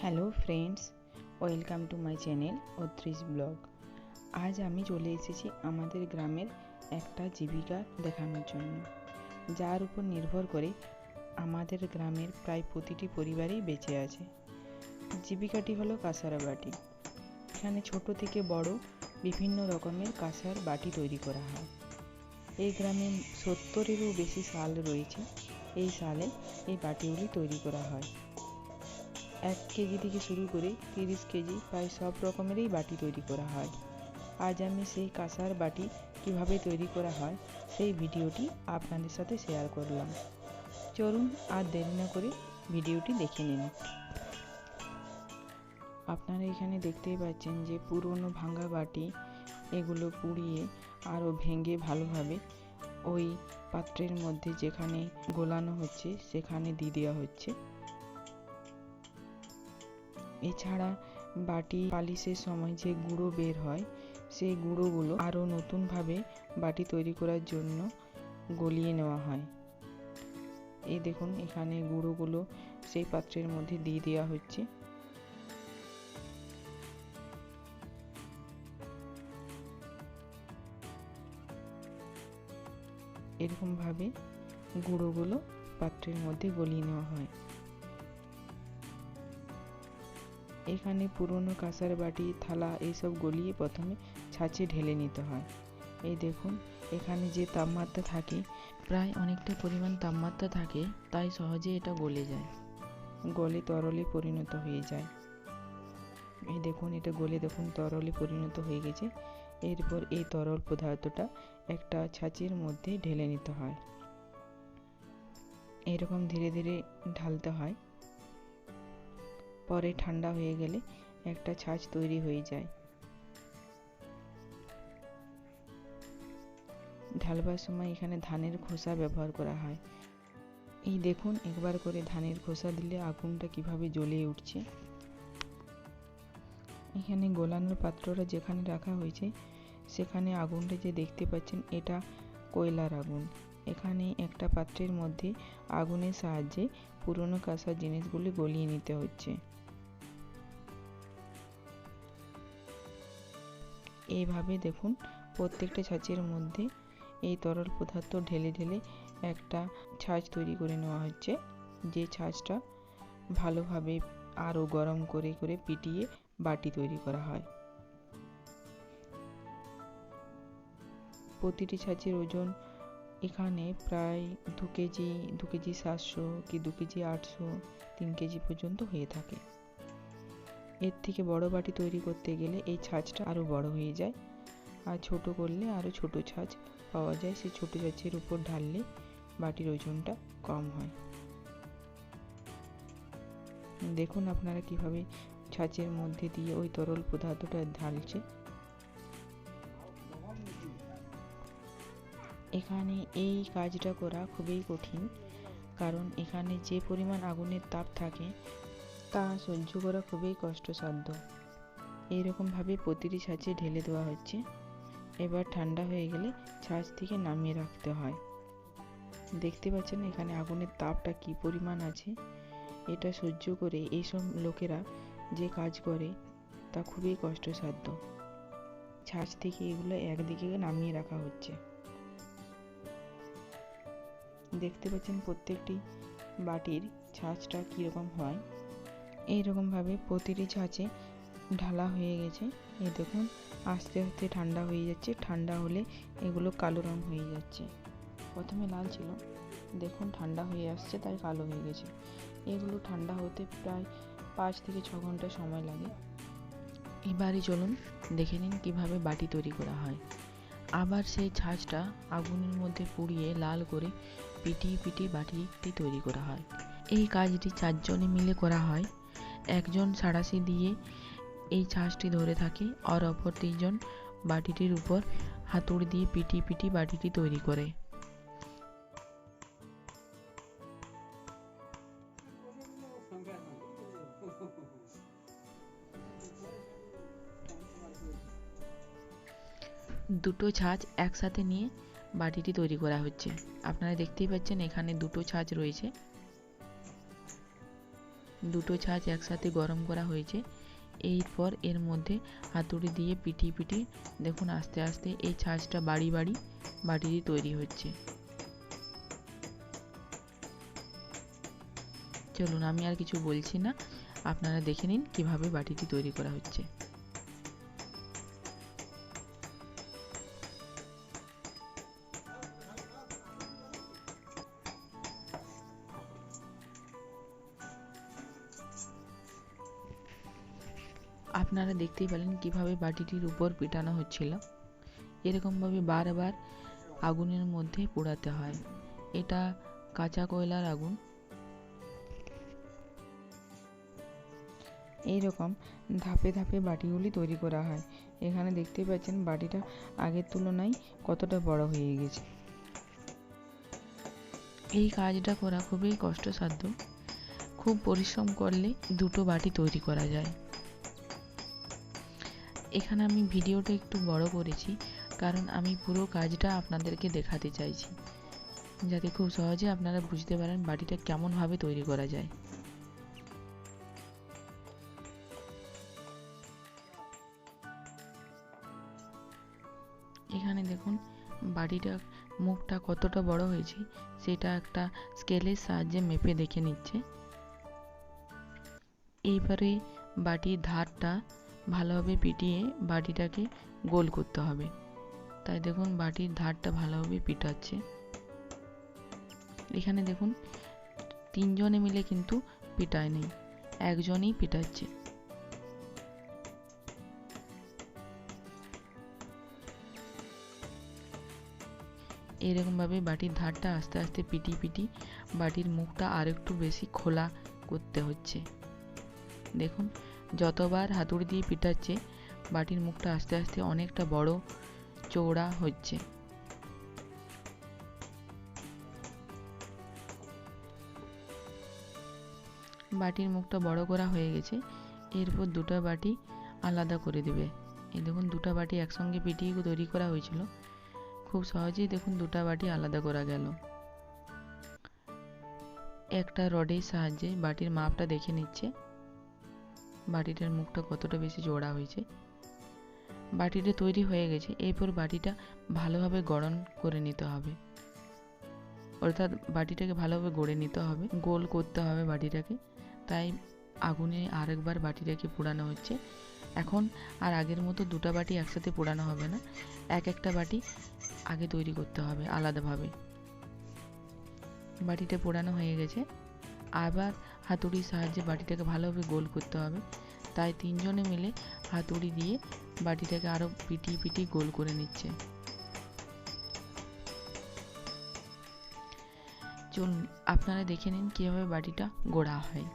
Hello friends, welcome to my channel Atrish blog. আজ আমি চলে এসেছি আমাদের গ্রামের একটা জীবিকা দেখানোর জন্য। যার উপর নির্ভর করে আমাদের গ্রামের প্রায় প্রতিটি পরিবারই বেঁচে আছে। জীবিকাটি হলো কাঁসার বাটি। এখানে ছোট থেকে বড় বিভিন্ন রকমের কাঁসার বাটি তৈরি করা হয়। এই গ্রামে সত্তরেরও বেশি শাল রয়েছে। এই শালে এই বাটিগুলি তৈরি করা হয়। এক কেজি থেকে শুরু করে তিরিশ কেজি, প্রায় সব রকমেরই বাটি তৈরি করা হয়। আজ আমি সেই কাঁসার বাটি কীভাবে তৈরি করা হয়, সেই ভিডিওটি আপনাদের সাথে শেয়ার করলাম। চলুন আর দেরি না করে ভিডিওটি দেখে নিন। আপনারা এখানে দেখতেই পাচ্ছেন যে পুরনো ভাঙা বাটি এগুলো পুড়িয়ে আরও ভেঙে ভালোভাবে ওই পাত্রের মধ্যে যেখানে গোলানো হচ্ছে, সেখানে দিয়ে দেওয়া হচ্ছে। এছাড়া বাটি পালিশের সময় যে গুঁড়ো বের হয়, সেই গুঁড়োগুলো আরও নতুনভাবে বাটি তৈরি করার জন্য গলিয়ে নেওয়া হয়। এই দেখুন, এখানে গুঁড়োগুলো সেই পাত্রের মধ্যে দিয়ে দেওয়া হচ্ছে। এরকমভাবে গুঁড়োগুলো পাত্রের মধ্যে গলিয়ে নেওয়া হয়। এখানে পুরনো কাঁসার বাটি, থালা এইসব গলিয়ে প্রথমে ছাঁচে ঢেলে নিতে হয়। এই দেখুন, এখানে যে তাপমাত্রা থাকে, প্রায় অনেকটা পরিমাণ তাপমাত্রা থাকে, তাই সহজে এটা গলে যায়। গলে তরলে পরিণত হয়ে যায়। এই দেখুন, এটা গলে দেখুন, তরলে পরিণত হয়ে গেছে। এরপর এই তরল পদার্থটা একটা ছাঁচের মধ্যে ঢেলে নিতে হয়। এরকম ধীরে ধীরে ঢালতে হয়। পরে ঠান্ডা হয়ে গেলে একটা ছাঁচ তৈরি হয়ে যায়। ঢালবার সময় এখানে ধানের খোসা ব্যবহার করা হয়। এই দেখুন, একবার করে ধানের খোসা দিলে আগুনটা কীভাবে জ্বলে উঠছে। এখানে গোলানোর পাত্রটা যেখানে রাখা হয়েছে, সেখানে আগুনটা যে দেখতে পাচ্ছেন, এটা কয়লার আগুন। এখানে একটা পাত্রের মধ্যে আগুনের সাহায্যে পুরনো কাঁসার জিনিসগুলি গলিয়ে নিতে হচ্ছে। এইভাবে দেখুন, প্রত্যেকটা ছাঁচের মধ্যে এই তরল পদার্থ ঢেলে ঢেলে একটা ছাঁচ তৈরি করে নেওয়া হচ্ছে। যে ছাঁচটা ভালোভাবে আরও গরম করে করে পিটিয়ে বাটি তৈরি করা হয়। প্রতিটি ছাঁচের ওজন এখানে প্রায় দু কেজি দু কেজি সাতশো কি দু কেজি আটশো, তিন কেজি পর্যন্ত হয়ে থাকে। এর থেকে বড় বাটি তৈরি করতে গেলে এই ছাঁচটা আরও বড় হয়ে যায়। আর ছোট করলে আরও ছোট ছাঁচ পাওয়া যায়। সেই ছোট ছাঁচের উপর ঢাললে বাটির ওজনটা কম হয়। দেখুন আপনারা কীভাবে ছাঁচের মধ্যে দিয়ে ওই তরল পদার্থটা ঢালছে। এখানে এই কাজটা করা খুবই কঠিন। কারণ এখানে যে পরিমাণ আগুনের তাপ থাকে তা সহ্য করা খুবই কষ্টসাধ্য। এইরকমভাবে প্রতিটি ছাঁচে ঢেলে দেওয়া হচ্ছে। এবার ঠান্ডা হয়ে গেলে ছাঁচ থেকে নামিয়ে রাখতে হয়। দেখতে পাচ্ছেন এখানে আগুনের তাপটা কি পরিমাণ আছে? এটা সহ্য করে এইসব লোকেরা যে কাজ করে, তা খুবই কষ্টসাধ্য। ছাঁচ থেকে এগুলো একদিকে নামিয়ে রাখা হচ্ছে। দেখতে পাচ্ছেন প্রত্যেকটি বাটির ছাঁচটা কীরকম হয়। এইরকমভাবে প্রতিটি ছাঁচে ঢালা হয়ে গেছে। এই দেখুন, আস্তে আস্তে ঠান্ডা হয়ে যাচ্ছে। ঠান্ডা হলে এগুলো কালো রং হয়ে যাচ্ছে। প্রথমে লাল ছিল। দেখুন, ঠান্ডা হয়ে আসছে, তাই কালো হয়ে গেছে। এগুলো ঠান্ডা হতে প্রায় পাঁচ থেকে ছ ঘণ্টা সময় লাগে। এবারে চলুন দেখে নিন কীভাবে বাটি তৈরি করা হয়। আবার সেই ছাঁচটা আগুনের মধ্যে পুড়িয়ে লাল করে পিটিয়ে পিটিয়ে বাটিটি তৈরি করা হয়। এই কাজটি চারজনে মিলে করা হয়। একজন সাঁড়াশি দিয়ে এই ছাঁচটি ধরে থাকে আর অপর তিনজন বাটিটির উপর হাতুড়ি দিয়ে পিটি পিটি বাটিটি তৈরি করে। দুটো ছাঁচ একসাথে নিয়ে বাটিটি তৈরি করা হচ্ছে। আপনারা দেখতেই পাচ্ছেন এখানে দুটো ছাঁচ রয়েছে। দুটো ছাঁচ একসাথে গরম করা হয়েছে। এরপর এর মধ্যে হাতুড়ি দিয়ে পিটিয়ে পিটিয়ে দেখুন আস্তে আস্তে এই ছাঁচটা বাড়ি বাড়ি বাটিটি তৈরি হচ্ছে। চলুন, আমি আর কিছু বলছি না। আপনারা দেখে নিন কীভাবে বাটিটি তৈরি করা হচ্ছে। দেখতেই পেলেন কীভাবে বাটিটির উপর পিটানো হচ্ছিল। এরকমভাবে বারবার আগুনের মধ্যে পোড়াতে হয়। এটা কাঁচা কয়লার আগুন। এই রকম ধাপে ধাপে বাটিগুলি তৈরি করা হয়। এখানে দেখতে পাচ্ছেন বাটিটা আগের তুলনায় কতটা বড় হয়ে গেছে। এই কাজটা করা খুবই কষ্টসাধ্য। খুব পরিশ্রম করলে দুটো বাটি তৈরি করা যায়। এখানে আমি ভিডিওটা একটু বড় করেছি, কারণ আমি পুরো কাজটা আপনাদেরকে দেখাতে চাইছি। যাতে খুব সহজে আপনারা বুঝতে পারেন বাটিটা কেমনভাবে তৈরি করা যায়। এখানে দেখুন বাটিটা মুখটা কতটা বড় হয়েছে, সেটা একটা স্কেলের সাহায্যে মেপে দেখে নিচ্ছে। এইবারে বাটির ধারটা ভালোভাবে পিটিয়ে বাটিটাকে গোল করতে হবে। তাই দেখুন বাটির ধারটা ভালোভাবে পিটাচ্ছে। এখানে দেখুন তিনজনে মিলে কিন্তু পিটায় নেই, একজনই পিটাচ্ছে। এরকমভাবে বাটির ধারটা আস্তে আস্তে পিটি পিটি বাটির মুখটা আরেকটু বেশি খোলা করতে হচ্ছে। দেখুন যতবার হাতুড়ি দিয়ে পিটাচ্ছে, বাটির মুখটা আস্তে আস্তে অনেকটা বড় চৌড়া হচ্ছে। বাটির মুখটা বড় করা হয়ে গেছে, এরপর দুটো বাটি আলাদা করে দেবে। এই দেখুন, দুটো বাটি একসঙ্গে পিটিয়ে তৈরি করা হয়েছিল। খুব সহজেই দেখুন, দুটো বাটি আলাদা করা গেল। একটা রডের সাহায্যে বাটির মাপটা দেখে নিচ্ছে। বাটিটার মুখটা কতটা বেশি জোড়া হয়েছে। বাটিটা তৈরি হয়ে গেছে, এরপর বাটিটা ভালোভাবে গড়ন করে নিতে হবে। অর্থাৎ বাটিটাকে ভালোভাবে গড়ে নিতে হবে, গোল করতে হবে বাটিটাকে। তাই আগুনে আরেকবার বাটিটাকে পোড়ানো হচ্ছে। এখন আর আগের মতো দুটো বাটি একসাথে পোড়ানো হবে না, এক একটা বাটি আগে তৈরি করতে হবে আলাদাভাবে। বাটিটা পোড়ানো হয়ে গেছে, আবার হাতুড়ির সাহায্যে বাটিটাকে ভালোভাবে গোল করতে হবে। তাই তিনজনে মিলে হাতুড়ি দিয়ে বাটিটাকে আরও পিটিয়ে পিটিয়ে গোল করে নিচ্ছে। চলুন, আপনারা দেখে নিন কীভাবে বাটিটা গোড়া হয়।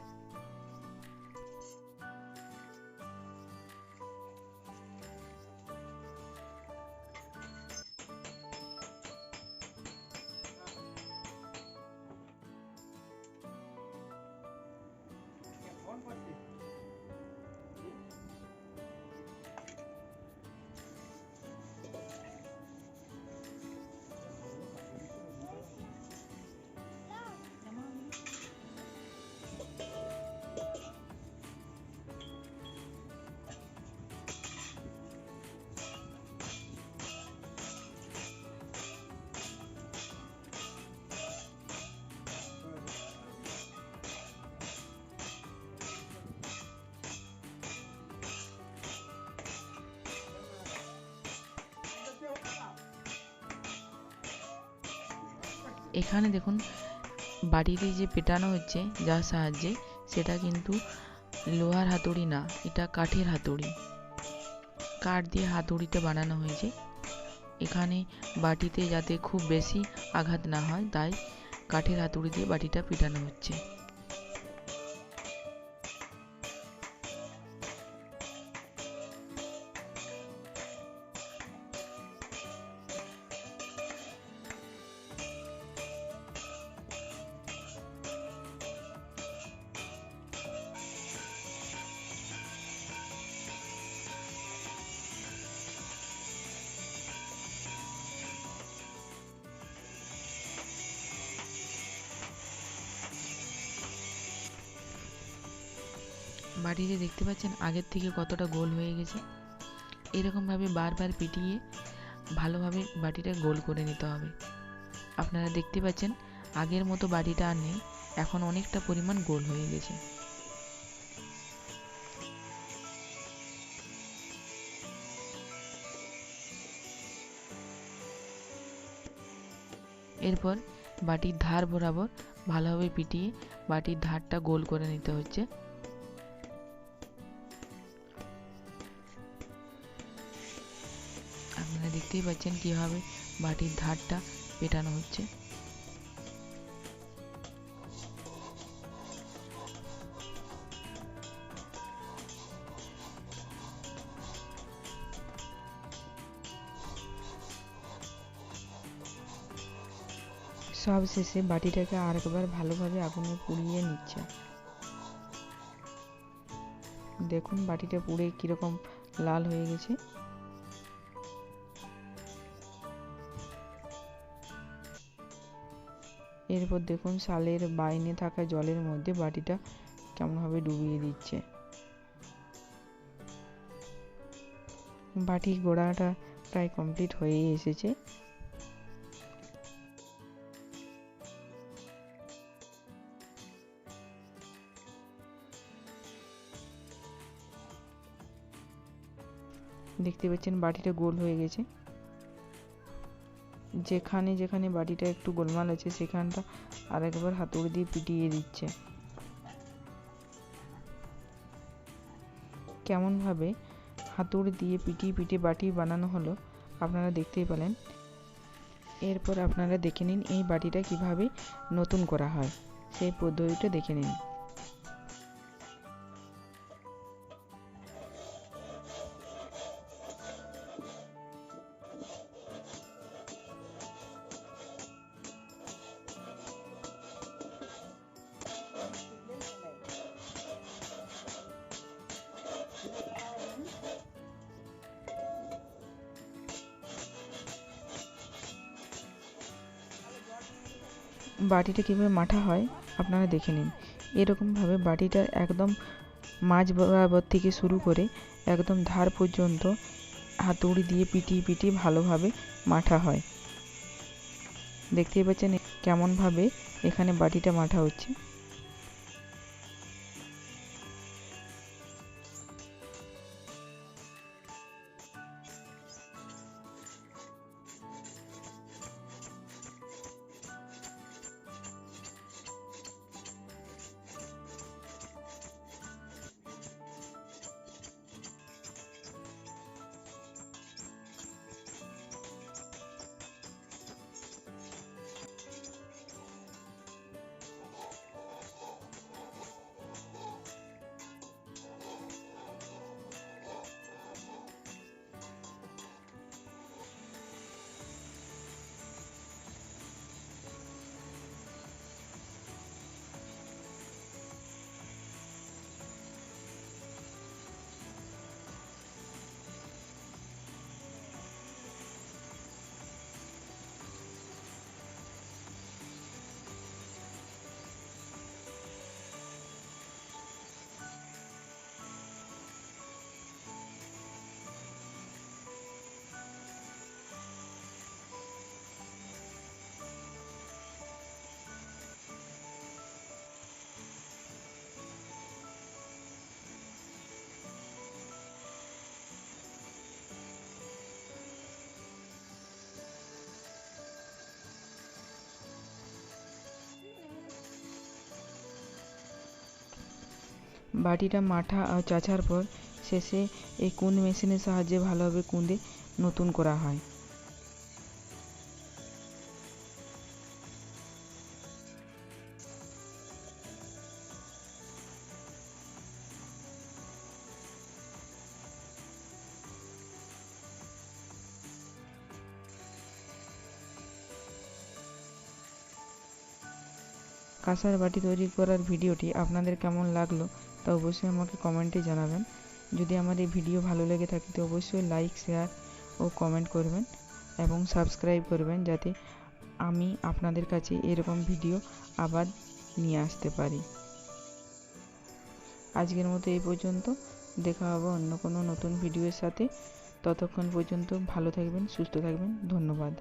এখানে দেখুন বাটিতে যে পেটানো হচ্ছে, যার সাহায্যে, সেটা কিন্তু লোহার হাতুড়ি না, এটা কাঠের হাতুড়ি। কাঠ দিয়ে হাতুড়িটা বানানো হয়েছে। এখানে বাটিতে যাতে খুব বেশি আঘাত না হয়, তাই কাঠের হাতুড়ি দিয়ে বাটিটা পিটানো হচ্ছে। বাটিতে দেখতে পাচ্ছেন আগের থেকে কতটা গোল হয়ে গেছে। এরকমভাবে বারবার পিটিয়ে ভালোভাবে বাটিটা গোল করে নিতে হবে। আপনারা দেখতে পাচ্ছেন আগের মতো বাটিটা আর নেই, এখন অনেকটা পরিমাণ গোল হয়ে গেছে। এরপর বাটির ধার বরাবর ভালোভাবে পিটিয়ে বাটির ধারটা গোল করে নিতে হচ্ছে। দেখতেই পাচ্ছেন কীভাবে বাটির ধারটা পেটানো হচ্ছে। সব শেষে বাটিটাকে আরেকবার ভালোভাবে আগুনে পুড়িয়ে নিচ্ছে। দেখুন বাটিটা পুড়ে কীরকম লাল হয়ে গেছে। এরপর দেখুন শালের বাইনে থাকা জলের মধ্যে বাটিটা কেমনভাবে ডুবিয়ে দিচ্ছে। বাটির গোড়াটা প্রায় কমপ্লিট হয়েই এসেছে। দেখতে পাচ্ছেন বাটিটা গোল হয়ে গেছে। যেখানে যেখানে বাটিটা একটু গোলমাল আছে, সেখানটা আরেকবার হাতুড়ি দিয়ে পিটিয়ে দিচ্ছে। কেমনভাবে হাতুড়ি দিয়ে পিটিয়ে পিটিয়ে বাটি বানানো হলো, আপনারা দেখতেই পেলেন। এরপর আপনারা দেখে নিন এই বাটিটা কীভাবে নতুন করা হয়। সেই পদ্ধতিটা দেখে নিন। বাটিটা কীভাবে মাঠা হয় আপনারা দেখে নিন। এরকমভাবে বাটিটার একদম মাঝ বরাবর থেকে শুরু করে একদম ধার পর্যন্ত হাতুড়ি দিয়ে পিটিয়ে পিটিয়ে ভালোভাবে মাঠা হয়। দেখতেই পাচ্ছেন কেমনভাবে এখানে বাটিটা মাঠা হচ্ছে। বাটিটা মাঠা আর চাছার পর শেষে এই কুন্দ মেশিনের সাহায্যে ভালোভাবে কুঁদে নতুন করা হয়? কাঁসার বাটি তৈরি করার ভিডিওটি আপনাদের কেমন লাগল তা অবশ্যই আমাকে কমেন্টে জানাবেন। যদি আমার এই ভিডিও ভালো লেগে থাকে, তো অবশ্যই লাইক শেয়ার ও কমেন্ট করবেন এবং সাবস্ক্রাইব করবেন যাতে আমি আপনাদের কাছে এরকম ভিডিও আবার নিয়ে আসতে পারি। আজকের মতো এই পর্যন্ত। দেখা হবে অন্য কোনো নতুন ভিডিওর সাথে। ততক্ষণ পর্যন্ত ভালো থাকবেন, সুস্থ থাকবেন। ধন্যবাদ।